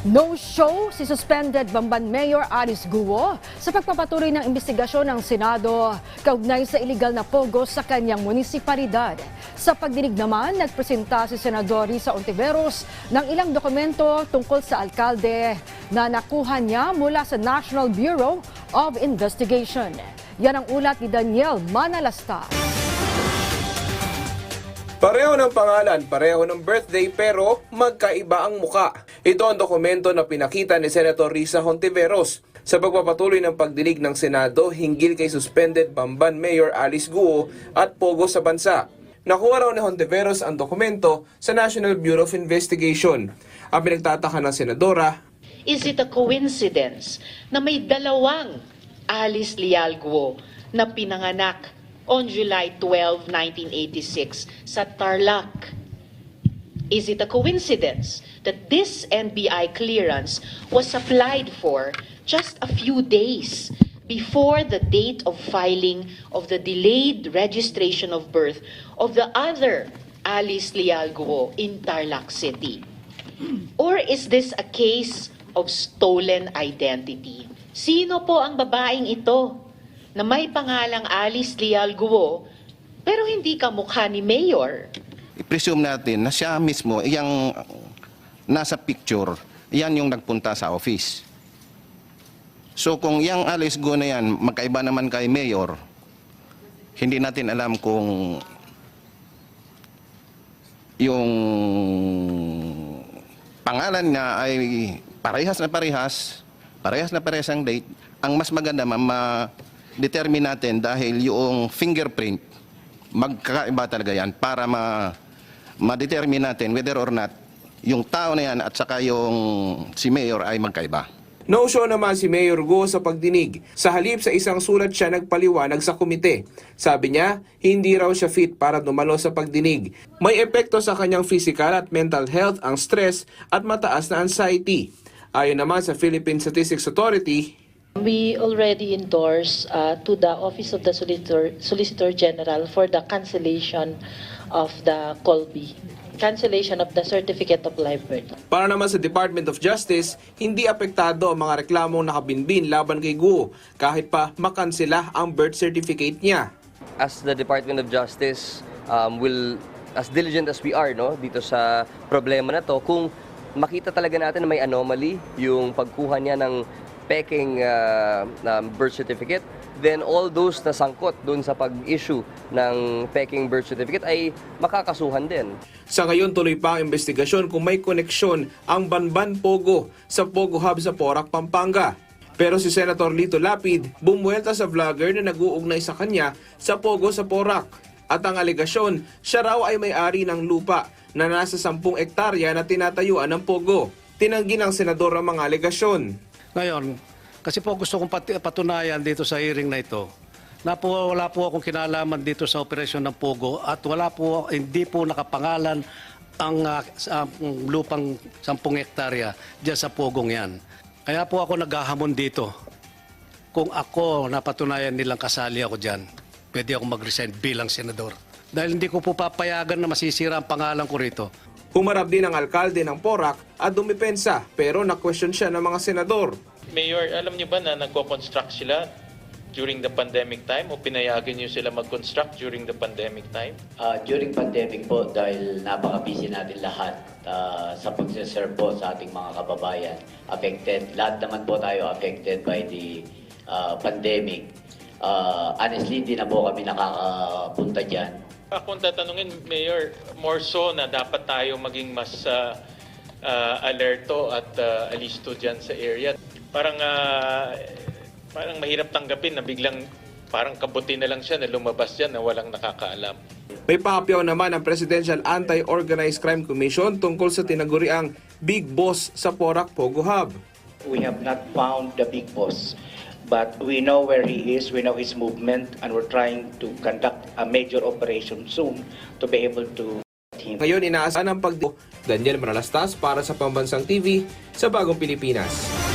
No-show si suspended Bamban Mayor Alice Guo sa pagpapatuloy ng investigasyon ng Senado kaugnay sa iligal na pogo sa kanyang munisipalidad. Sa pagdinig naman, nagpresenta si Senador Risa Ontiveros ng ilang dokumento tungkol sa alkalde na nakuha niya mula sa National Bureau of Investigation. Yan ang ulat ni Daniel Manalasta. Pareho ng pangalan, pareho ng birthday pero magkaiba ang muka. Ito ang dokumento na pinakita ni Senator Risa Hontiveros sa pagpapatuloy ng pagdinig ng Senado hinggil kay suspended Bamban Mayor Alice Guo at Pogo sa bansa. Nakuha raw ni Hontiveros ang dokumento sa National Bureau of Investigation. Ang pinagtataka ng Senadora, Is it a coincidence na may dalawang Alice Lialguo na pinanganak on July 12, 1986 sa Tarlac? Is it a coincidence that this NBI clearance was applied for just a few days before the date of filing of the delayed registration of birth of the other Alice Lialguo in Tarlac City? Or is this a case of stolen identity? Sino po ang babaeng ito na may pangalang Alice Lial Guo pero hindi kamukha ni Mayor? i-presume natin na siya mismo, yung nasa picture, yan yung nagpunta sa office. So kung yung Alice Go na yan, magkaiba naman kay Mayor, hindi natin alam kung yung pangalan niya ay parehas na parehas, parehas na parehas ang date. Ang mas maganda ma- ma-determine natin dahil yung fingerprint, magkakaiba talaga yan para ma ma-determine natin whether or not yung tao na yan at saka yung si Mayor ay magkaiba. No-show naman si Mayor Go sa pagdinig. Sa halip sa isang sulat siya nagpaliwanag sa komite. Sabi niya, hindi raw siya fit para dumalo sa pagdinig. May epekto sa kanyang physical at mental health ang stress at mataas na anxiety. Ayon naman sa Philippine Statistics Authority, We already endorse uh, to the Office of the Solicitor, Solicitor General for the cancellation of the Colby, cancellation of the Certificate of Live Birth. para naman sa Department of Justice, hindi apektado ang mga reklamong nakabinbin laban kay Guo kahit pa makansela ang birth certificate niya. as the Department of Justice um, will as diligent as we are no dito sa problema na to kung makita talaga natin na may anomaly yung pagkuha niya ng peking uh, na birth certificate then all those na sangkot doon sa pag-issue ng peking birth certificate ay makakasuhan din. Sa ngayon tuloy pa ang investigasyon kung may koneksyon ang Banban Pogo sa Pogo Hub sa Porac, Pampanga. Pero si Senator Lito Lapid bumuelta sa vlogger na nag-uugnay sa kanya sa Pogo sa Porac. At ang alegasyon, siya raw ay may-ari ng lupa na nasa 10 ektarya na tinatayuan ng Pogo. Tinanggi ng senador ang mga alegasyon. Ngayon, kasi po gusto kong patunayan dito sa hearing na ito, na po, wala po akong kinalaman dito sa operasyon ng Pogo at wala po, hindi po nakapangalan ang ang lupang 10 hektarya dyan sa Pogong yan. Kaya po ako naghahamon dito. Kung ako napatunayan nilang kasali ako dyan, pwede ako mag-resign bilang senador. Dahil hindi ko po papayagan na masisira ang pangalan ko rito. Humarap din ang alkalde ng Porac at dumipensa pero na-question siya ng mga senador. Mayor, alam niyo ba na nagko-construct sila during the pandemic time o pinayagan niyo sila mag-construct during the pandemic time? Uh, during pandemic po, dahil napaka-busy natin lahat uh, sa pagsiserve po sa ating mga kababayan, affected, lahat naman po tayo affected by the uh, pandemic. Uh, honestly, hindi na po kami nakakapunta dyan. Ako ang tatanungin, Mayor, more so na dapat tayo maging mas uh, uh, alerto at uh, alisto dyan sa area. Parang, uh, parang mahirap tanggapin na biglang parang kabuti na lang siya na lumabas dyan na walang nakakaalam. May papyaw naman ang Presidential Anti-Organized Crime Commission tungkol sa tinaguriang Big Boss sa Porac Pogo Hub. we have not found the big boss, but we know where he is, we know his movement, and we're trying to conduct a major operation soon to be able to him. Ngayon inaasahan ang pag Daniel Manalastas para sa Pambansang TV sa Bagong Pilipinas.